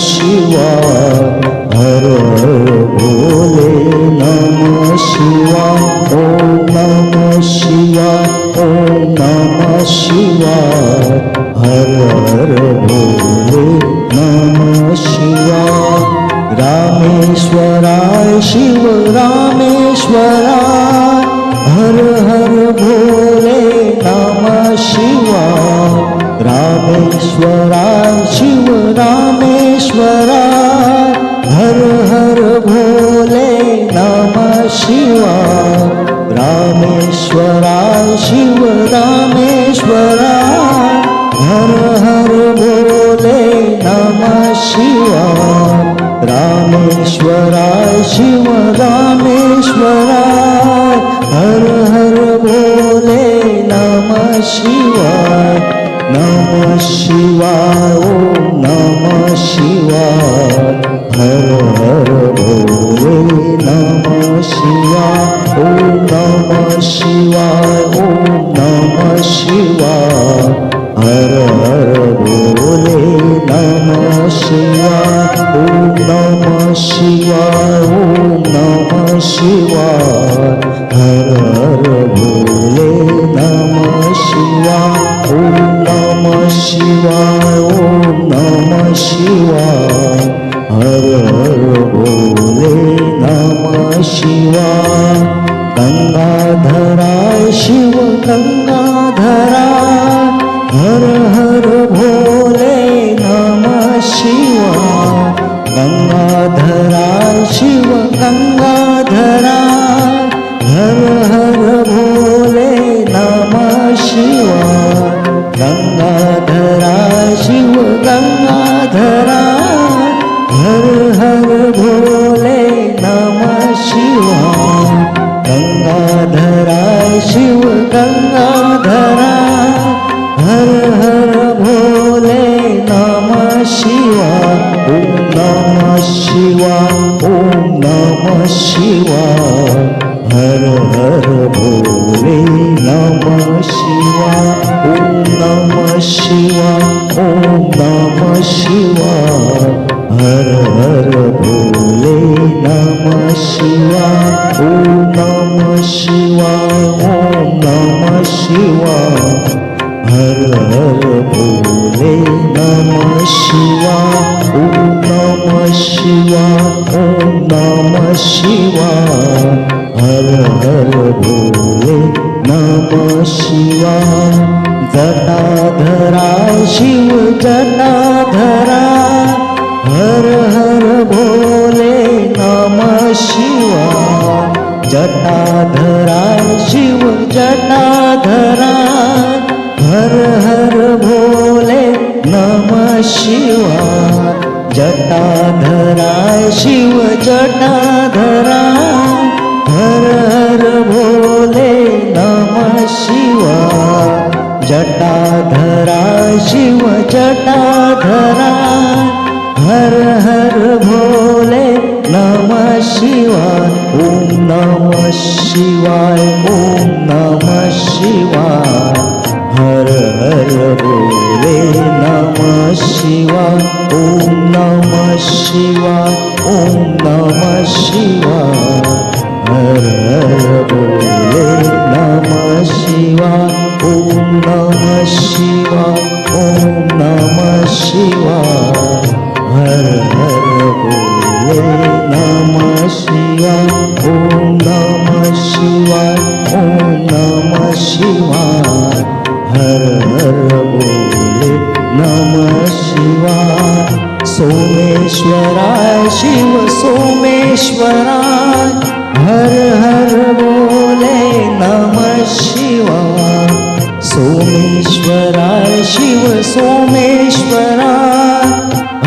नमः शिवाय हर हर भोले नमः शिवाय ओम नमः शिवाय ओम नमः शिवाय हर हर भोले नमः शिवाय रामेश्वराय शिव रामेश्वराय हर हर शिव रामेश्वराय हर हर भोले नमः शिवाय नमः शिवाय ओम नमः शिवाय, हर हर भोले नमः शिवाय ओम नमः शिवाय ओम नमः शिवाय, हर हर भोले शिव गंगाधराय हर हर भोले नम शिवा, ओम नम शिवा, ओम नम शिवा। हर हर भोले नम शिवा, ओम नम शिवाय शिवाय ओम नमः शिवाय ओम नमः शिवाय हर हर भोले नमः शिवाय जटाधराय शिव जटाधराय हर हर भोले नमः शिवाय जटाधराय शिव जटाधराय नमः शिवाय जटाधराय शिव जटाधराय, हर हर भोले नमः शिवाय जटाधराय शिव जटाधराय, हर हर भोले नमः शिवाय ओम नमः शिवाय, ओम नमः शिवाय। हर हर भोले शिवाय ओम नमः शिवाय ओम नमः शिवाय हर हर भोले नमः शिवाय ओम नमः शिवाय ओम नमः शिवाय सोमेश्वराय, शिव सोमेश्वराय, हर हर बोले नमः शिवाय। सोमेश्वराय, शिव सोमेश्वराय,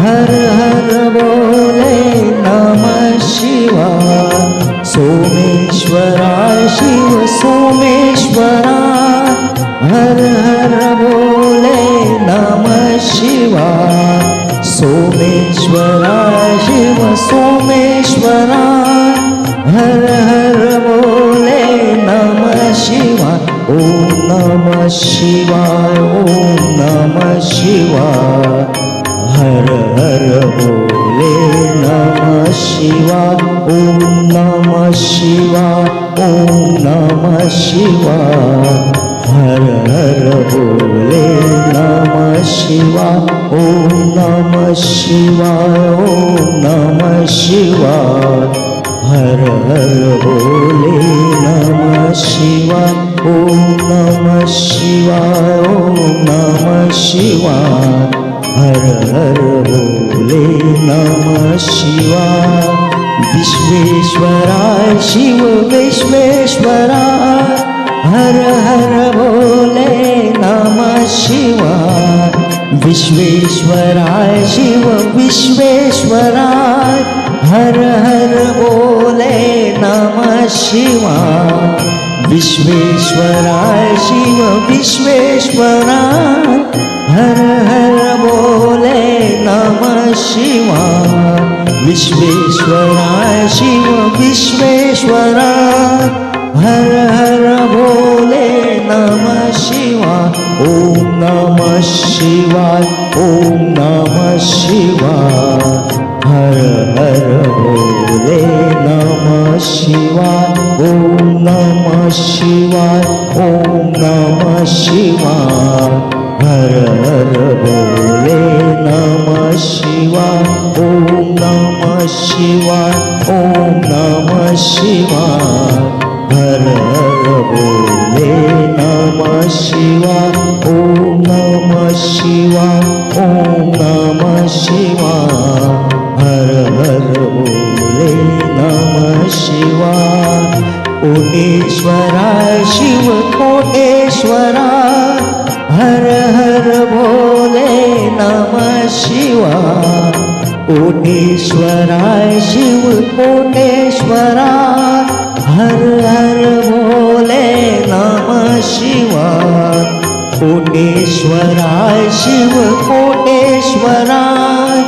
हर हर बोले नमः शिवाय। सोमेश्वराय, शिव हर हर बोले नमः शिवाय। सोमेश्वरा, शिव सोमेश्वरा, हर हर बोले नमः शिवाय ओम नमः शिवाय ओम नमः शिवाय हर हर बोले नमः शिवाय ओम नमः शिवाय ओम नमः शिवाय शिवाय ओम नमः शिवाय। हर हर बोले नमः शिवाय। ओम नमः शिवाय, ओम नमः शिवाय। हर हर बोले नमः शिवाय। विश्वेश्वराय, शिव विश्वेश्वराय। हर हर बोले नमः शिवाय। विश्वेश्वराय शिव, विश्वेश्वराय, हर हर बोले नमः शिवाय विश्वेश्वराय शिव, विश्वेश्वराय, हर हर बोले नमः शिवाय विश्वेश्वराय शिव, विश्वेश्वराय, हर हर शिवाय ओम नमः शिवाय, ओम नमः शिवाय। हर हर बोले नमः शिवाय, ओम नमः शिवाय, ओम नमः शिवाय। हर हर बोले नमः शिवाय, ओम नमः शिवाय, ओम नमः शिवाय। हर हर बोले नमः शिवाय ओम नमः शिवाय ओम नमः शिवाय हर हर बोले नमः शिवाय कोटेश्वराय शिव कोटेश्वराय हर हर बोले नमः शिवाय कोटेश्वराय शिव कोटेश्वरा हर हर बोले नम शिवा। कोटेश्वराय शिव कोटेश्वराय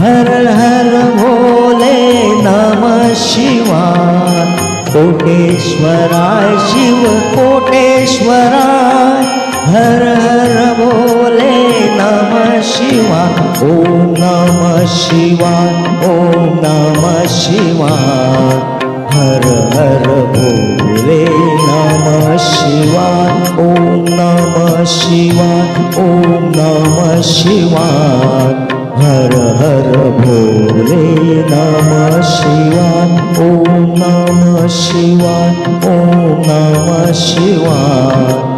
हर हर भोले नम शिवा। कोटेश्वराय शिव कोटेश्वराय हर हर बोले नमः शिवाय ओम नमः शिवाय ओम नमः शिवाय हर हर बोले नमः शिवाय ओम नमः शिवाय ओम नमः शिवाय हर हर भोले नमः शिवाय ओम नमः शिवाय ओम नमः शिवाय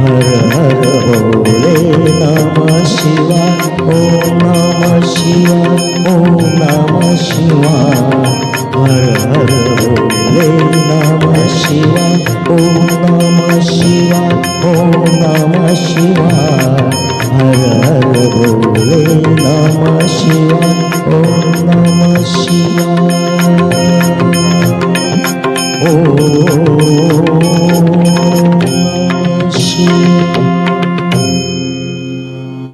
हर हर भोले नमः शिवाय ओम नमः शिवाय ओम नमः शिवाय हर हर भोले नमः शिवाय ओम नमः शिवाय ओम नमः शिवाय हर हर भोले नमः शिवाय ओम नमः शिवाय